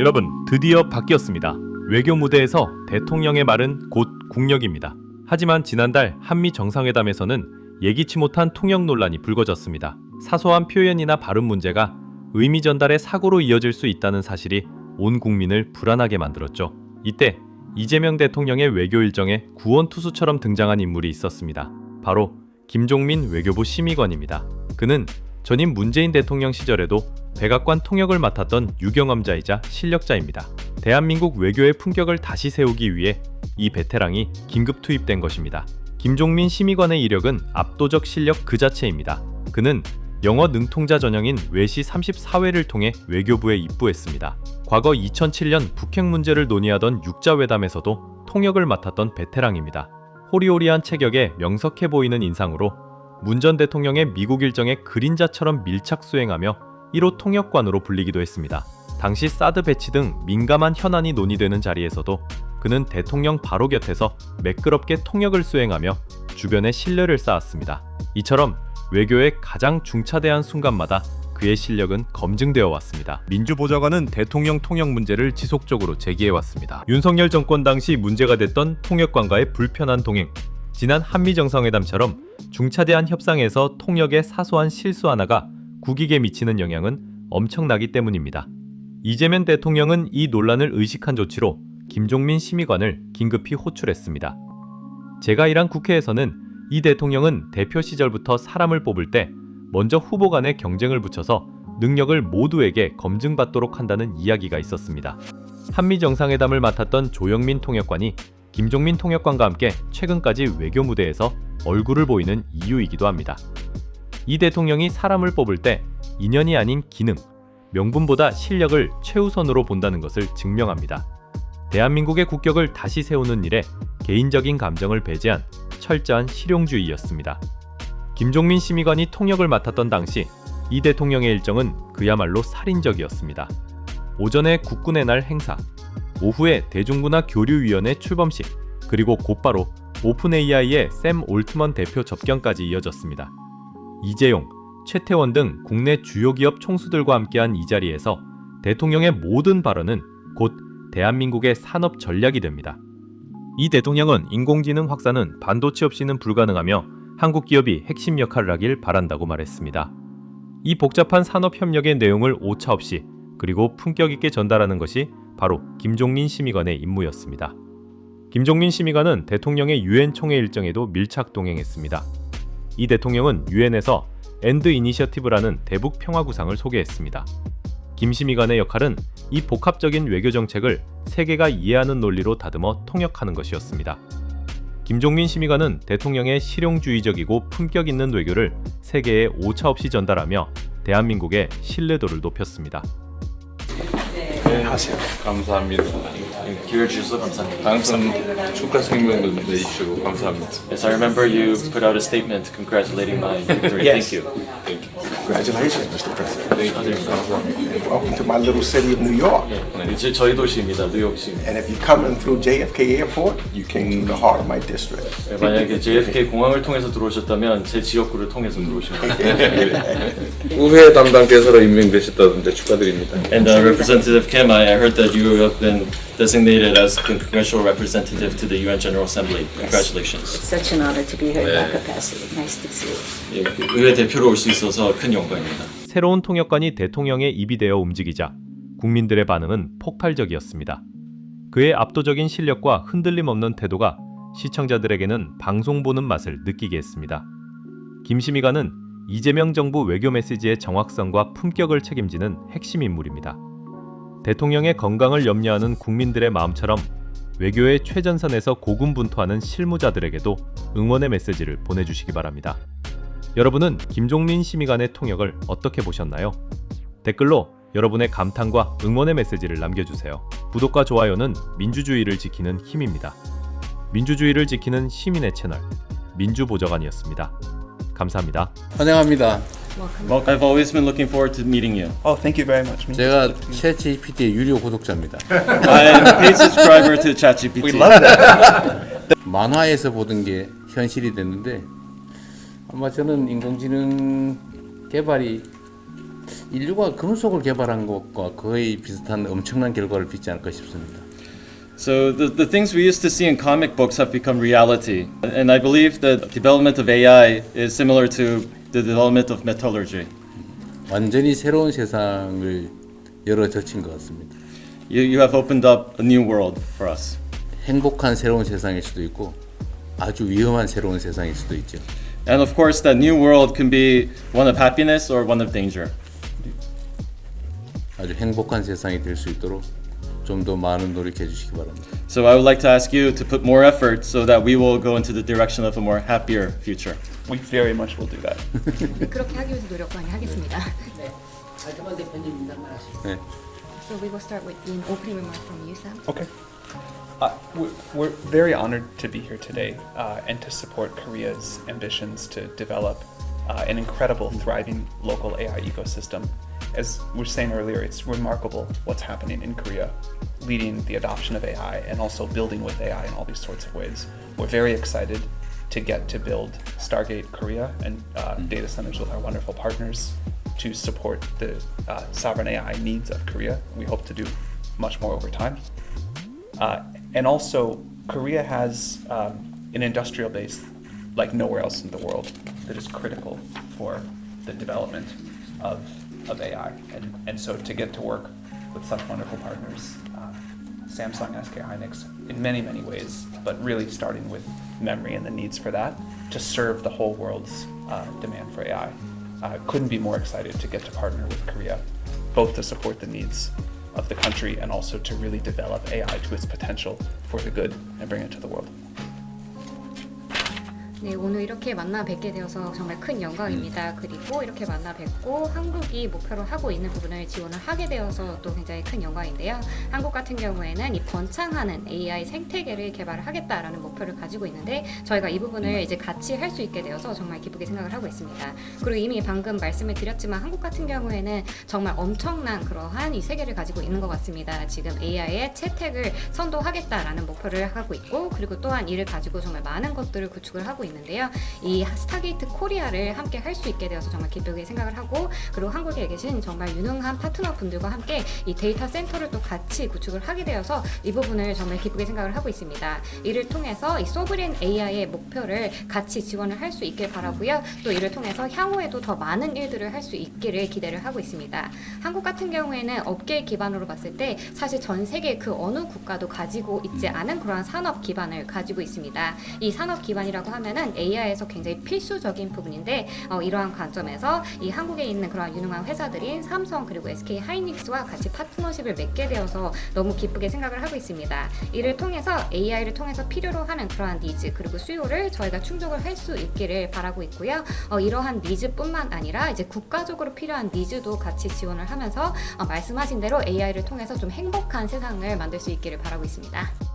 여러분, 드디어 바뀌었습니다. 외교 무대에서 대통령의 말은 곧 국력입니다. 하지만 지난달 한미 정상회담에서는 예기치 못한 통역 논란이 불거졌습니다. 사소한 표현이나 발음 문제가 의미 전달의 사고로 이어질 수 있다는 사실이 온 국민을 불안하게 만들었죠. 이때 이재명 대통령의 외교 일정에 구원투수처럼 등장한 인물이 있었습니다. 바로 김종민 외교부 심의관입니다. 그는 전임 문재인 대통령 시절에도 백악관 통역을 맡았던 유경험자이자 실력자입니다. 대한민국 외교의 품격을 다시 세우기 위해 이 베테랑이 긴급 투입된 것입니다. 김종민 심의관의 이력은 압도적 실력 그 자체입니다. 그는 영어 능통자 전형인 외시 34회를 통해 외교부에 입부했습니다. 과거 2007년 북핵 문제를 논의하던 육자회담에서도 통역을 맡았던 베테랑입니다. 호리호리한 체격에 명석해 보이는 인상으로 문 전 대통령의 미국 일정에 그림자처럼 밀착 수행하며 1호 통역관으로 불리기도 했습니다. 당시 사드 배치 등 민감한 현안이 논의되는 자리에서도 그는 대통령 바로 곁에서 매끄럽게 통역을 수행하며 주변에 신뢰를 쌓았습니다. 이처럼 외교의 가장 중차대한 순간마다 그의 실력은 검증되어 왔습니다. 민주보좌관은 대통령 통역 문제를 지속적으로 제기해 왔습니다. 윤석열 정권 당시 문제가 됐던 통역관과의 불편한 동행. 지난 한미 정상회담처럼 중차대한 협상에서 통역의 사소한 실수 하나가 국익에 미치는 영향은 엄청나기 때문입니다. 이재명 대통령은 이 논란을 의식한 조치로 김종민 심의관을 긴급히 호출했습니다. 제가 일한 국회에서는 이 대통령은 대표 시절부터 사람을 뽑을 때 먼저 후보 간의 경쟁을 붙여서 능력을 모두에게 검증받도록 한다는 이야기가 있었습니다. 한미 정상회담을 맡았던 조영민 통역관이 김종민 통역관과 함께 최근까지 외교 무대에서 얼굴을 보이는 이유이기도 합니다. 이 대통령이 사람을 뽑을 때 인연이 아닌 기능, 명분보다 실력을 최우선으로 본다는 것을 증명합니다. 대한민국의 국격을 다시 세우는 일에 개인적인 감정을 배제한 철저한 실용주의였습니다. 김종민 심의관이 통역을 맡았던 당시 이 대통령의 일정은 그야말로 살인적이었습니다. 오전에 국군의 날 행사, 오후에 대중문화 교류위원회 출범식, 그리고 곧바로 오픈 AI의 샘 올트먼 대표 접견까지 이어졌습니다. 이재용, 최태원 등 국내 주요 기업 총수들과 함께한 이 자리에서 대통령의 모든 발언은 곧 대한민국의 산업 전략이 됩니다. 이 대통령은 인공지능 확산은 반도체 없이는 불가능하며 한국 기업이 핵심 역할을 하길 바란다고 말했습니다. 이 복잡한 산업 협력의 내용을 오차 없이 그리고 품격 있게 전달하는 것이 바로 김종민 심의관의 임무였습니다. 김종민 심의관은 대통령의 유엔 총회 일정에도 밀착 동행했습니다. 이 대통령은 유엔에서 엔드 이니셔티브라는 대북 평화 구상을 소개했습니다. 김 심의관의 역할은 이 복합적인 외교 정책을 세계가 이해하는 논리로 다듬어 통역하는 것이었습니다. 김종민 심의관은 대통령의 실용주의적이고 품격 있는 외교를 세계에 오차 없이 전달하며 대한민국의 신뢰도를 높였습니다. 하세요. 감사합니다. 기회 주셔서 감사합니다. 항상 축하 생명도 내주시고 감사합니다. Yes, I remember you put out a statement congratulating my victory. Yes. Thank you. Congratulations, Mr. President. 축하드립니다. And welcome to my little city of New York. 네, 이제 저희 도시입니다. 뉴욕시. And if you're coming through JFK Airport, you came through the heart of my district. 네, 만약에 JFK 공항을 통해서 들어오셨다면 제 지역구를 통해서 들어오시면 됩니다. 우회 담당께서로 임명되셨다던데 축하드립니다. And uh, Representative Kim, I I heard that you have been designated as congressional representative to the UN General Assembly. Congratulations. Such an honor to be here in that capacity. Nice to see you. 예, 의회 대표로 올 수 있어서 큰 영광입니다. 새로운 통역관이 대통령의 입이 되어 움직이자 국민들의 반응은 폭발적이었습니다. 그의 압도적인 실력과 흔들림 없는 태도가 시청자들에게는 방송 보는 맛을 느끼게 했습니다. 김심희가는 이재명 정부 외교 메시지의 정확성과 품격을 책임지는 핵심 인물입니다. 대통령의 건강을 염려하는 국민들의 마음처럼 외교의 최전선에서 고군분투하는 실무자들에게도 응원의 메시지를 보내주시기 바랍니다. 여러분은 김종민 심의관의 통역을 어떻게 보셨나요? 댓글로 여러분의 감탄과 응원의 메시지를 남겨주세요. 구독과 좋아요는 민주주의를 지키는 힘입니다. 민주주의를 지키는 시민의 채널 민주보좌관이었습니다. 감사합니다. 환영합니다. I've always been looking forward to meeting you. Oh, thank you very much. 제가 챗GPT의 유료 구독자입니다. I'm a paid subscriber to ChatGPT. We love that. 만화에서 보던 게 현실이 됐는데 아마 저는 인공지능 개발이 인류가 금속을 개발한 것과 거의 비슷한 엄청난 결과를 빚지 않을까 싶습니다. So the, the things we used to see in comic books have become reality. And I believe that development of AI is similar to the development of metallurgy. 완전히 새로운 세상을 열어 젖힌 것 같습니다. You, you have opened up a new world for us. 행복한 새로운 세상일 수도 있고 아주 위험한 새로운 세상일 수도 있죠. And of course, that new world can be one of happiness or one of danger. 아주 행복한 세상이 될 수 있도록 좀 더 많은 노력해 주시기 바랍니다. So I would like to ask you to put more effort so that we will go into the direction of a more happier future. We very much will do that. 네, 그렇게 하기 위해서 노력 많이 하겠습니다. 네. So we will start with an opening remark from you, Sam. Okay. Uh, we're, we're very honored to be here today uh, and to support Korea's ambitions to develop uh, an incredible, thriving local AI ecosystem. As we were saying earlier, it's remarkable what's happening in Korea, leading the adoption of AI and also building with AI in all these sorts of ways. We're very excited to get to build Stargate Korea and uh, data centers with our wonderful partners to support the uh, sovereign AI needs of Korea. We hope to do much more over time. Uh, and also, Korea has um, an industrial base like nowhere else in the world that is critical for the development of, of AI. And, and so, to get to work with such wonderful partners, uh, Samsung, SK Hynix, in many, many ways, but really starting with memory and the needs for that to serve the whole world's uh, demand for AI. Uh, couldn't be more excited to get to partner with Korea, both to support the needs of the country and also to really develop AI to its potential for the good and bring it to the world. 네, 오늘 이렇게 만나 뵙게 되어서 정말 큰 영광입니다. 그리고 이렇게 만나 뵙고 한국이 목표로 하고 있는 부분을 지원을 하게 되어서 또 굉장히 큰 영광인데요. 한국 같은 경우에는 이 번창하는 AI 생태계를 개발을 하겠다라는 목표를 가지고 있는데 저희가 이 부분을 이제 같이 할 수 있게 되어서 정말 기쁘게 생각을 하고 있습니다. 그리고 이미 방금 말씀을 드렸지만 한국 같은 경우에는 정말 엄청난 그러한 이 세계를 가지고 있는 것 같습니다. 지금 AI의 채택을 선도하겠다라는 목표를 하고 있고 그리고 또한 이를 가지고 정말 많은 것들을 구축을 하고 있는 데요. 이 스타게이트 코리아를 함께 할 수 있게 되어서 정말 기쁘게 생각을 하고 그리고 한국에 계신 정말 유능한 파트너 분들과 함께 이 데이터 센터를 또 같이 구축을 하게 되어서 이 부분을 정말 기쁘게 생각을 하고 있습니다. 이를 통해서 이 소브린 AI의 목표를 같이 지원을 할 수 있길 바라고요. 또 이를 통해서 향후에도 더 많은 일들을 할 수 있기를 기대를 하고 있습니다. 한국 같은 경우에는 업계 기반으로 봤을 때 사실 전 세계 그 어느 국가도 가지고 있지 않은 그러한 산업 기반을 가지고 있습니다. 이 산업 기반이라고 하면 은 AI에서 굉장히 필수적인 부분인데 어, 이러한 관점에서 이 한국에 있는 그러한 유능한 회사들인 삼성 그리고 SK 하이닉스와 같이 파트너십을 맺게 되어서 너무 기쁘게 생각을 하고 있습니다. 이를 통해서 AI를 통해서 필요로 하는 그러한 니즈 그리고 수요를 저희가 충족을 할 수 있기를 바라고 있고요. 어, 이러한 니즈뿐만 아니라 이제 국가적으로 필요한 니즈도 같이 지원을 하면서 어, 말씀하신 대로 AI를 통해서 좀 행복한 세상을 만들 수 있기를 바라고 있습니다.